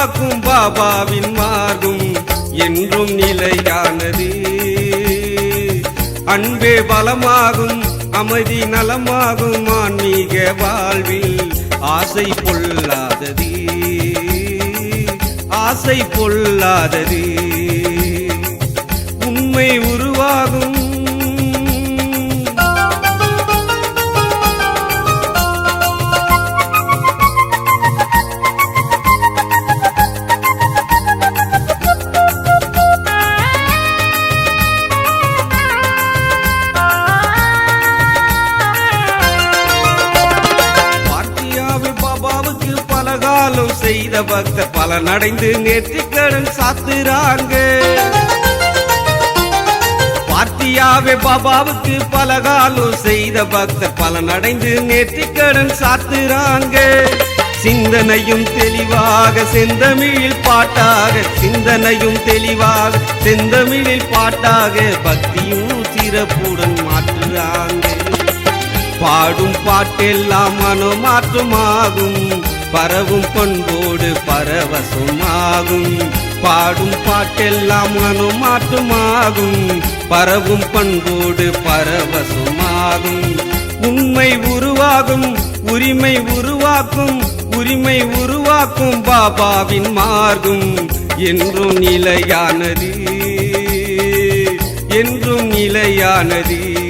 பாபாவின் மார்க்கும் என்றும் நிலையானது. அன்பே பலமாகும் அமைதி நலமாகும் ஆன்மீக வாழ்வில் ஆசை பொல்லாதது. ஆசை பொல்லாதது. உண்மை உருவாகும் செய்த பக்தர் பலனடைந்து நேர்த்திக்கடன் சாத்துறாங்க. பார்த்தியாவே பாபாவுக்கு பலகாலம் செய்த பக்தர் பலனடைந்து கடன் சாத்துறாங்க. சிந்தனையும் தெளிவாக செந்தமிழில் பாட்டாக சிந்தனையும் தெளிவாக செந்தமிழில் பாட்டாக பக்தியும் சிறப்புடன் மாற்றுறாங்க. பாடும் பாட்டெல்லாம் மனோமாற்றமாகும். பரவும் பண்போடு பரவசமாகும். பாடும் பாட்டெல்லாம் மனோமாற்றமாகும் பரவும் பண்போடு பரவசமாகும். உண்மை உருவாகும் உரிமை உருவாக்கும் உரிமை உருவாக்கும் பாபாவின் மார்க்கும். என்றும் நிலையானது என்றும் நிலையானது.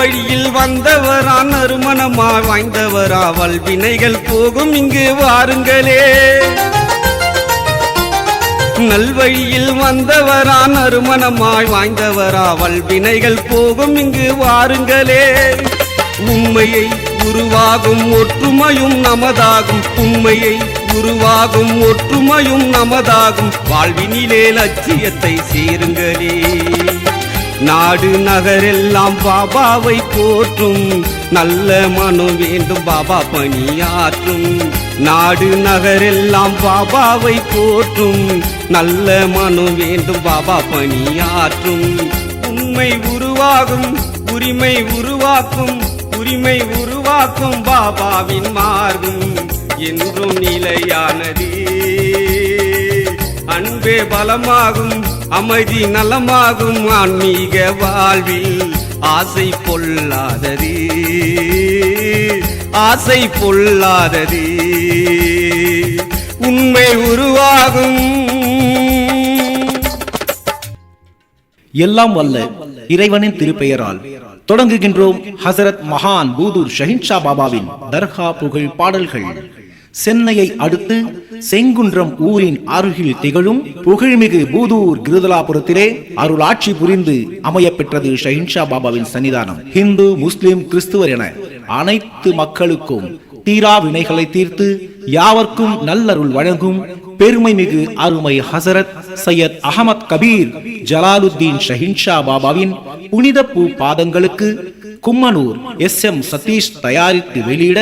வழியில் வந்தவரான் நறுமணமா வாய்ந்தவரா வினைகள் போகும் இங்கு வாருங்களே. நல்வழியில் வந்தவரான் அருமணமாய் வாய்ந்தவரா வினைகள் போகும் இங்கு வாருங்களே. உண்மையை உருவாகும் ஒற்றுமையும் நமதாகும். உண்மையை உருவாகும் ஒற்றுமையும் நமதாகும். வாழ்வினிலே லட்சியத்தை சேருங்களே. நாடு நகரெல்லாம் பாபாவை போற்றும். நல்ல மனம் வேண்டும் பாபா பணியாற்றும். நாடு நகரெல்லாம் பாபாவை போற்றும். நல்ல மனம் வேண்டும் பாபா பணியாற்றும். உண்மை உருவாகும் உரிமை உருவாக்கும் உரிமை உருவாக்கும் பாபாவின் மார்க்கும் என்றும் நிலையானது. அன்பே பலமாகும் அமைதி நலமாகும் ஆன்மீக வாழ்வில். ஆசை பொல்லாதது. ஆசை பொல்லாதது. உண்மை உருவாகும். எல்லாம் வல்ல இறைவனின் திருப்பெயரால் தொடங்குகின்றோம் ஹசரத் மகான் பூதூர் ஷஹின்ஷா பாபாவின் தர்கா புகழ் பாடல்கள். சென்னையை அடுத்து செங்குன்றம் ஊரின் அருகில் திகழும் புகழ்மிகு பூதூர் கிருதலாபுரத்திலே அருளாட்சி புரிந்து அமைய பெற்றது ஷஹின்ஷா பாபாவின் சன்னிதானம். ஹிந்து முஸ்லிம் கிறிஸ்துவர் என அனைத்து மக்களுக்கும் தீரா வினைகளை தீர்த்து யாவர்க்கும் நல்லருள் வழங்கும் பெருமை மிகு அருமை ஹசரத் சையத் அகமத் கபீர் ஜலாலுத்தீன் ஷஹின்ஷா பாபாவின் புனித பூ பாதங்களுக்கு கும்மனூர் எஸ் எம் சதீஷ் தயாரித்து வெளியிட